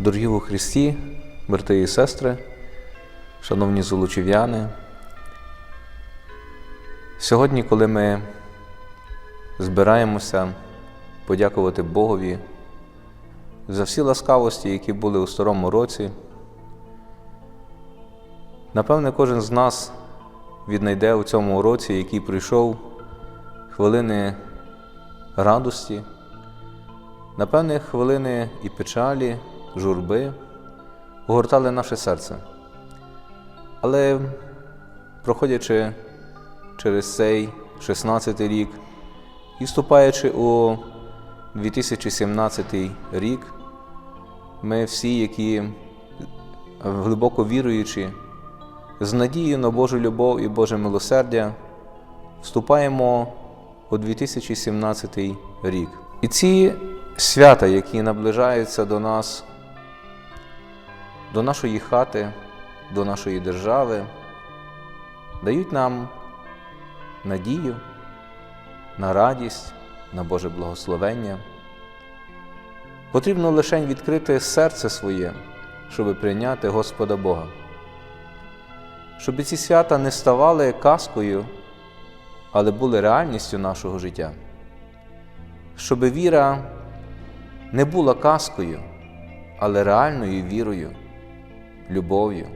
Дорогі у Христі, брати і сестри, шановні золочів'яни, сьогодні, коли ми збираємося подякувати Богові за всі ласкавості, які були у старому році, напевне, кожен з нас віднайде у цьому році, який прийшов, хвилини радості, напевне, хвилини і печалі, журби огортали наше серце. Але, проходячи через цей 16-й рік і вступаючи у 2017 рік, ми всі, які глибоко віруючи, з надією на Божу любов і Боже милосердя, вступаємо у 2017 рік. І ці свята, які наближаються до нас, до нашої хати, до нашої держави, дають нам надію на радість, на Боже благословення. Потрібно лише відкрити серце своє, щоб прийняти Господа Бога. Щоб ці свята не ставали казкою, але були реальністю нашого життя. Щоб віра не була казкою, але реальною вірою, любов'ю,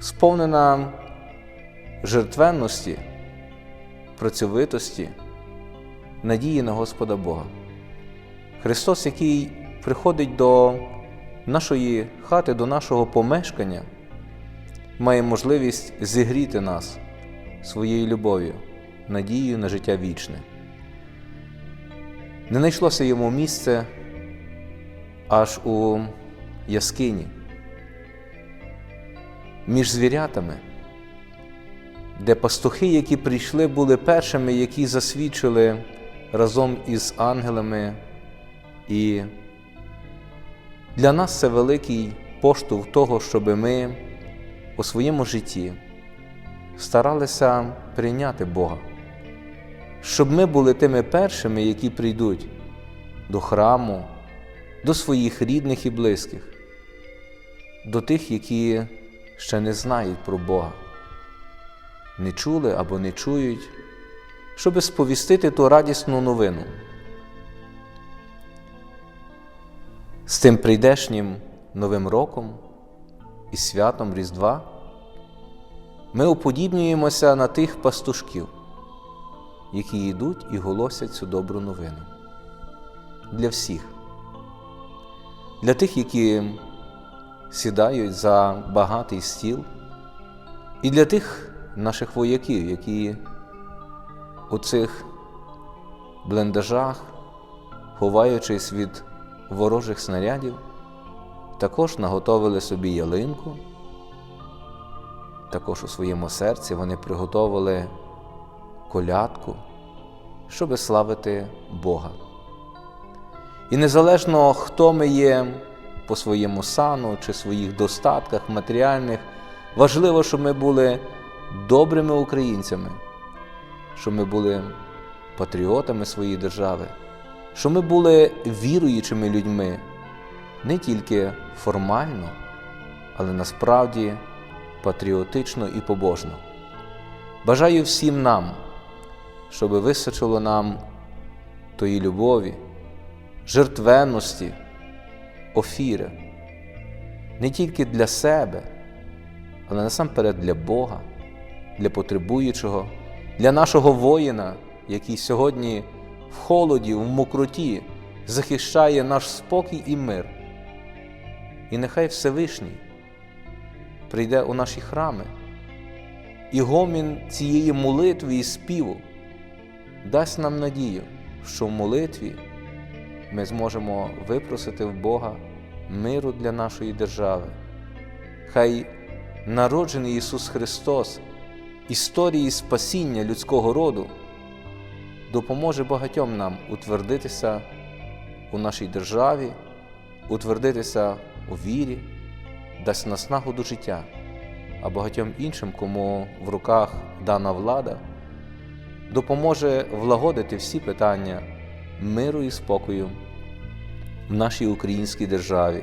сповнена жертвенності, працьовитості, надії на Господа Бога. Христос, який приходить до нашої хати, до нашого помешкання, має можливість зігріти нас своєю любов'ю, надією на життя вічне. Не знайшлося йому місце аж у яскині, між звірятами, де пастухи, які прийшли, були першими, які засвідчили разом із ангелами. І для нас це великий поштовх того, щоб ми у своєму житті старалися прийняти Бога, щоб ми були тими першими, які прийдуть до храму, до своїх рідних і близьких, до тих, які ще не знають про Бога, не чули або не чують, щоб сповістити ту радісну новину. З тим прийдешнім Новим роком і святом Різдва ми уподібнюємося на тих пастушків, які йдуть і голосять цю добру новину. Для всіх, для тих, які сідають за багатий стіл, і для тих наших вояків, які у цих блендажах, ховаючись від ворожих снарядів, також наготовили собі ялинку. Також у своєму серці вони приготовили колядку, щоби славити Бога. І незалежно, хто ми є по своєму сану чи своїх достатках матеріальних, важливо, щоб ми були добрими українцями, щоб ми були патріотами своєї держави, щоб ми були віруючими людьми не тільки формально, але насправді патріотично і побожно. Бажаю всім нам, щоб вистачило нам тої любові, жертвенності, офіри, не тільки для себе, але насамперед для Бога, для потребуючого, для нашого воїна, який сьогодні в холоді, в мокроті захищає наш спокій і мир. І нехай Всевишній прийде у наші храми, і гомін цієї молитви і співу дасть нам надію, що в молитві ми зможемо випросити в Бога миру для нашої держави. Хай народжений Ісус Христос, історії спасіння людського роду, допоможе багатьом нам утвердитися у нашій державі, утвердитися у вірі, дасть наснагу до життя, а багатьом іншим, кому в руках дана влада, допоможе влагодити всі питання миру і спокою в нашій українській державі,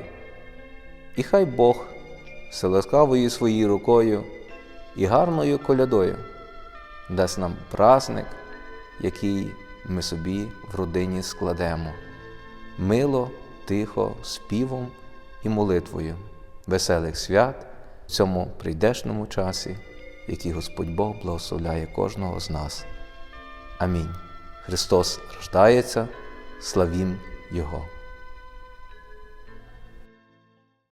І хай Бог селескавою своєю рукою і гарною колядою дасть нам праздник, який ми собі в родині складемо. Мило, тихо, співом і молитвою, веселих свят в цьому прийдешному часі, який Господь Бог благословляє кожного з нас. Амінь. Христос рождається, славім Його.